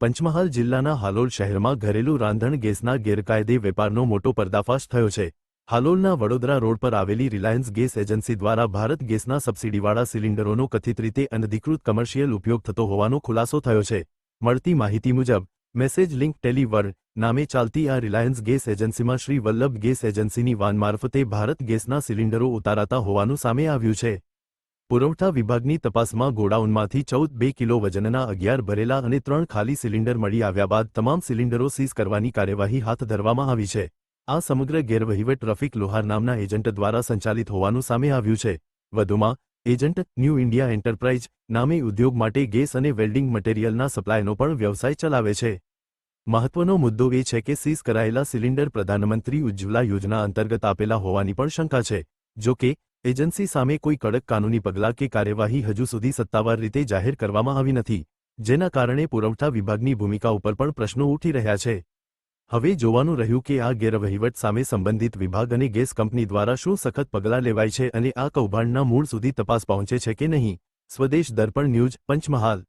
પંચમહાલ જિલ્લાના હાલોલ શહેરમાં ઘરેલું રાંધણ ગેસના ગેરકાયદે વેપારનો મોટો પર્દાફાશ થયો છે. હાલોલના વડોદરા રોડ પર આવેલી રિલાયન્સ ગેસ એજન્સી દ્વારા ભારત ગેસના સબસિડીવાળા સિલિન્ડરોનો કથિત રીતે અનધિકૃત કમર્શિયલ ઉપયોગ થતો હોવાનો ખુલાસો થયો છે. મળતી માહિતી મુજબ, મેસેજ લિંક ટેલિવર નામે ચાલતી આ રિલાયન્સ ગેસ એજન્સીમાં શ્રી વલ્લભ ગેસ એજન્સીની વાન મારફતે ભારત ગેસના સિલિન્ડરો ઉતારાતા હોવાનું સામે આવ્યું છે. પુરવઠા વિભાગની તપાસમાં ગોડાઉનમાંથી ચૌદ બે કિલો વજનના અગિયાર ભરેલા અને ત્રણ ખાલી સિલિન્ડર મળી આવ્યા બાદ તમામ સિલિન્ડરો સીઝ કરવાની કાર્યવાહી હાથ ધરવામાં આવી છે. આ સમગ્ર ગેરવહીવટ ટ્રફિક લોહાર નામના એજન્ટ દ્વારા સંચાલિત હોવાનું સામે આવ્યું છે. વધુમાં, એજન્ટ ન્યૂ ઇન્ડિયા એન્ટરપ્રાઇઝ નામે ઉદ્યોગ માટે ગેસ અને વેલ્ડિંગ મટીરીયલના સપ્લાયનો પણ વ્યવસાય ચલાવે છે. મહત્વનો મુદ્દો એ છે કે સીઝ કરાયેલા સિલિન્ડર પ્રધાનમંત્રી ઉજ્જવલા યોજના અંતર્ગત આપેલા હોવાની પણ શંકા છે. જો કે એજન્સી સામે કોઈ કડક કાનૂની પગલાં કે કાર્યવાહી હજુ સુધી સત્તાવાર રીતે જાહેર કરવામાં આવી નથી, જેના કારણે પુરવઠા વિભાગની ભૂમિકા ઉપર પણ પ્રશ્નો ઉઠી રહ્યા છે. હવે જોવાનું રહ્યું કે આ ગેરવહીવટ સામે સંબંધિત વિભાગ અને ગેસ કંપની દ્વારા શું સખત પગલાં લેવાય છે અને આ કૌભાંડના મૂળ સુધી તપાસ પહોંચે છે કે નહીં. સ્વદેશ દર્પણ ન્યૂઝ, પંચમહાલ.